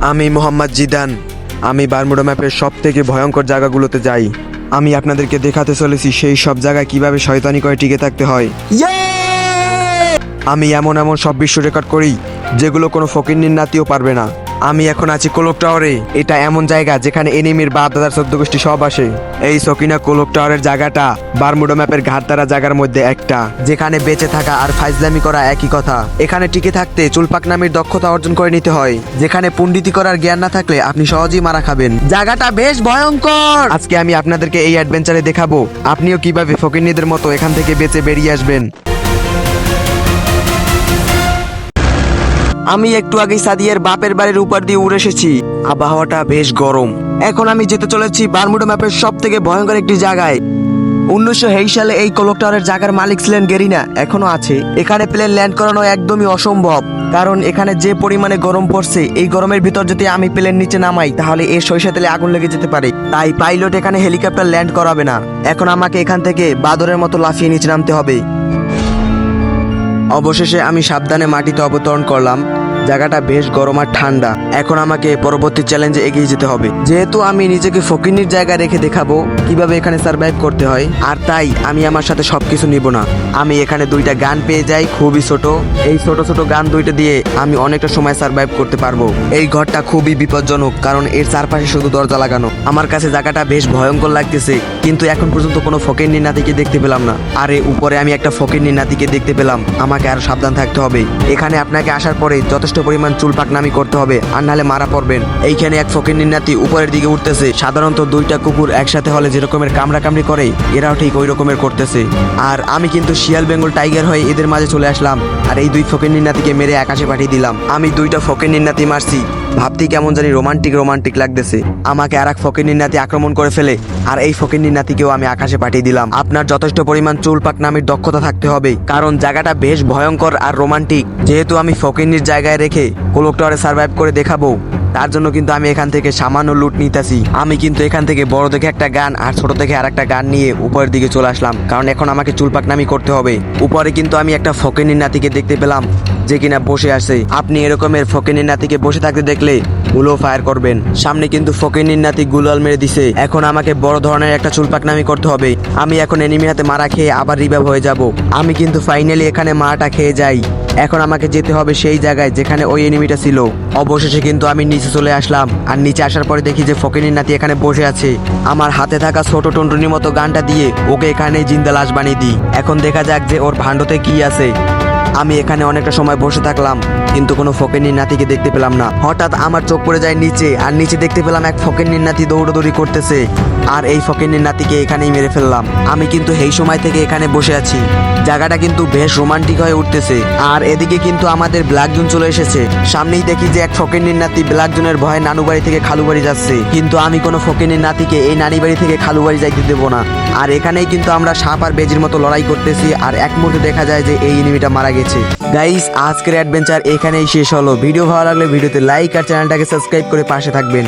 আমি মোহাম্মদ জিদান। আমি বারমুডো ম্যাপের সব থেকে ভয়ঙ্কর জায়গাগুলোতে যাই। আমি আপনাদেরকে দেখাতে চলেছি সেই সব জায়গায় কীভাবে শয়তানি করে টিকে থাকতে হয়। আমি এমন এমন সব বিশ্ব রেকর্ড করি যেগুলো কোনো ফকিন্নির নাতিও পারবে না। আমি এখন আছি কোলক টাওয়ারে। এটা এমন জায়গা যেখানে এনিমির বাপ, দাদার চোদ্দ গোষ্ঠী সব আসে। এই সকিনা কোলক টাওয়ারের জায়গাটা বারমুডো ম্যাপের ঘাটতারা জায়গার মধ্যে একটা, যেখানে বেঁচে থাকা আর ফাইজলামি করা একই কথা। এখানে টিকে থাকতে চুলপাক নামের দক্ষতা অর্জন করে নিতে হয়, যেখানে পণ্ডিতি করার জ্ঞান না থাকলে আপনি সহজেই মারা খাবেন। জায়গাটা বেশ ভয়ঙ্কর! আজকে আমি আপনাদেরকে এই অ্যাডভেঞ্চারে দেখাবো, আপনিও কীভাবে ফকিন্নিদের মতো এখান থেকে বেঁচে বেরিয়ে আসবেন। আমি একটু আগেই সাদিয়ার বাপের বাড়ির উপর দিয়ে উড়ে এসেছি। আবহাওয়াটা বেশ গরম। এখন আমি যেতে চলেছি বারমুডা ম্যাপের সব থেকে ভয়ঙ্কর একটি জায়গায়। উনিশশো হেই সালে এই কোলক টাওয়ারের জায়গার মালিক ছিলেন গেরিনা, এখনও আছে। এখানে প্লেন ল্যান্ড করানো একদমই অসম্ভব। কারণ এখানে যে পরিমাণে গরম পড়ছে, এই গরমের ভিতর যদি আমি প্লেন নিচে নামাই, তাহলে এর সরিষা তেলে আগুন লেগে যেতে পারে। তাই পাইলট এখানে হেলিকপ্টার ল্যান্ড করাবে না। এখন আমাকে এখান থেকে বাদরের মতো লাফিয়ে নিচে নামতে হবে। অবশেষে আমি সাবধানে মাটিতে অবতরণ করলাম। জায়গাটা বেশ গরম আর ঠান্ডা। এখন আমাকে পরবর্তী চ্যালেঞ্জে এগিয়ে যেতে হবে। যেহেতু আমি নিজেকে ফকিনির জায়গায় রেখে দেখাবো, কীভাবে এখানে সার্ভাইভ করতে হয়, আর তাই আমি আমার সাথে সবকিছু নিব না। আমি এখানে দুইটা গান পেয়ে যাই, খুবই ছোট। এই ছোট ছোট গান দুইটা দিয়ে আমি অনেকটা সময় সার্ভাইভ করতে পারব। এই ঘরটা খুবই বিপজ্জনক, কারণ এর চারপাশে শুধু দরজা লাগানো। আমার কাছে জায়গাটা বেশ ভয়ঙ্কর লাগতেছে, কিন্তু এখন পর্যন্ত কোনো ফকির নাতিকে দেখতে পেলাম না। আরে, উপরে আমি একটা ফকির নাতিকে দেখতে পেলাম। আমাকে আরও সাবধান থাকতে হবে। এখানে আপনাকে আসার পরে যথেষ্ট পরিমাণ চুল পাকনামি করতে হবে, আর নাহলে মারা পড়বেন। এইখানে এক ফকির নাতি উপরের দিকে উঠতেছে। সাধারণত দুইটা কুকুর একসাথে হলে যেরকমের কামড়াকামড়ি কামড়া কামড়ি করে, এরাও ঠিক ওই রকমের করতেছে। আর আমি কিন্তু শিয়াল, বেঙ্গল টাইগার হয়ে এদের মাঝে চলে আসলাম, আর এই দুই ফকির নাতিকে মেরে আকাশে পাঠিয়ে দিলাম। আমি দুইটা ফকির নাতি মারছি। ভাবতেই কেমন জানি রোমান্টিক রোমান্টিক লাগতেছে। আমাকে আর এক ফকির নাতি আক্রমণ করে ফেলে, আর এই ফকির নাতিকেও আমি আকাশে পাঠিয়ে দিলাম। আপনার যথেষ্ট পরিমাণ চুলপাক পাকনামির দক্ষতা থাকতে হবে, কারণ জায়গাটা বেশ ভয়ঙ্কর আর রোমান্টিক যেহেতু আমি ফকিরনির জায়গায় রেখে কোলোকটারে সার্ভাইভ করে দেখাবো। তার জন্য কিন্তু আমি এখান থেকে সামান্য লুট নিতেছি। আমি কিন্তু এখান থেকে বড় দেখে একটা গান আর ছোট থেকে আর একটা গান নিয়ে উপরের দিকে চলে আসলাম। কারণ এখন আমাকে চুলপাকনামি করতে হবে। উপরে কিন্তু আমি একটা ফকিনির নাতিকে দেখতে পেলাম, যে কিনা বসে আছে। আপনি এরকমের ফকিনির নাতিকে বসে থাকতে দেখলে গুলো ফায়ার করবেন। সামনে কিন্তু ফকিনির নাতি গুলাল মেরে দিছে। এখন আমাকে বড় ধরনের একটা চুলপাকনামি করতে হবে। আমি এখন এনিমি হাতে মারা খেয়ে আবার রিভাইভ হয়ে যাব। আমি কিন্তু ফাইনালি এখানে মারাটা খেয়ে যাই। এখন আমাকে যেতে হবে সেই জায়গায় যেখানে ওই এনিমিটা ছিল। অবশেষে কিন্তু আমি নিচে চলে আসলাম। আর নিচে আসার পরে দেখি যে ফকিনের নাতি এখানে বসে আছে। আমার হাতে থাকা ছোট টুনটুনির মতো গানটা দিয়ে ওকে এখানে জিন্দা লাশ বানিয়ে দিই। এখন দেখা যাক যে ওর ভাণ্ডতে কি আছে। আমি এখানে অনেকটা সময় বসে থাকলাম। কিন্তু কোনো ফকিনির নাতিকে দেখতে পেলাম না। হঠাৎ আমার চোখ পড়ে যায় নিচে, আর নিচে দেখতে পেলাম এক ফকিনির নাতি দৌড়দৌড়ি করতেছে। আর এই ফকিনির নাতিকে এখানেই মেরে ফেললাম। আমি কিন্তু এই সময় থেকে এখানে বসে আছি। জায়গাটা কিন্তু বেশ রোমান্টিক হয়ে উঠতেছে। আর এদিকে কিন্তু আমাদের ব্ল্যাক জোন চলে এসেছে। সামনেই দেখি যে এক ফকিনির নাতি ব্ল্যাক জোনের ভয়ে নানু বাড়ি থেকে খালু বাড়ি যাচ্ছে। কিন্তু আমি কোনো ফকিনির নাতিকে এই নানি বাড়ি থেকে খালু বাড়ি যাইতে দেবো না। আর এখানেই কিন্তু আমরা সাপ আর বেজির মতো লড়াই করতেছি। আর এক মুহূর্তে দেখা যায় যে এই এনিমিটা মারা গেছে। গাইস আজকের অ্যাডভেঞ্চার এখানেই শেষ হলো। ভিডিও ভালো লাগলে ভিডিওতে লাইক আর চ্যানেলটাকে সাবস্ক্রাইব করে পাশে থাকবেন।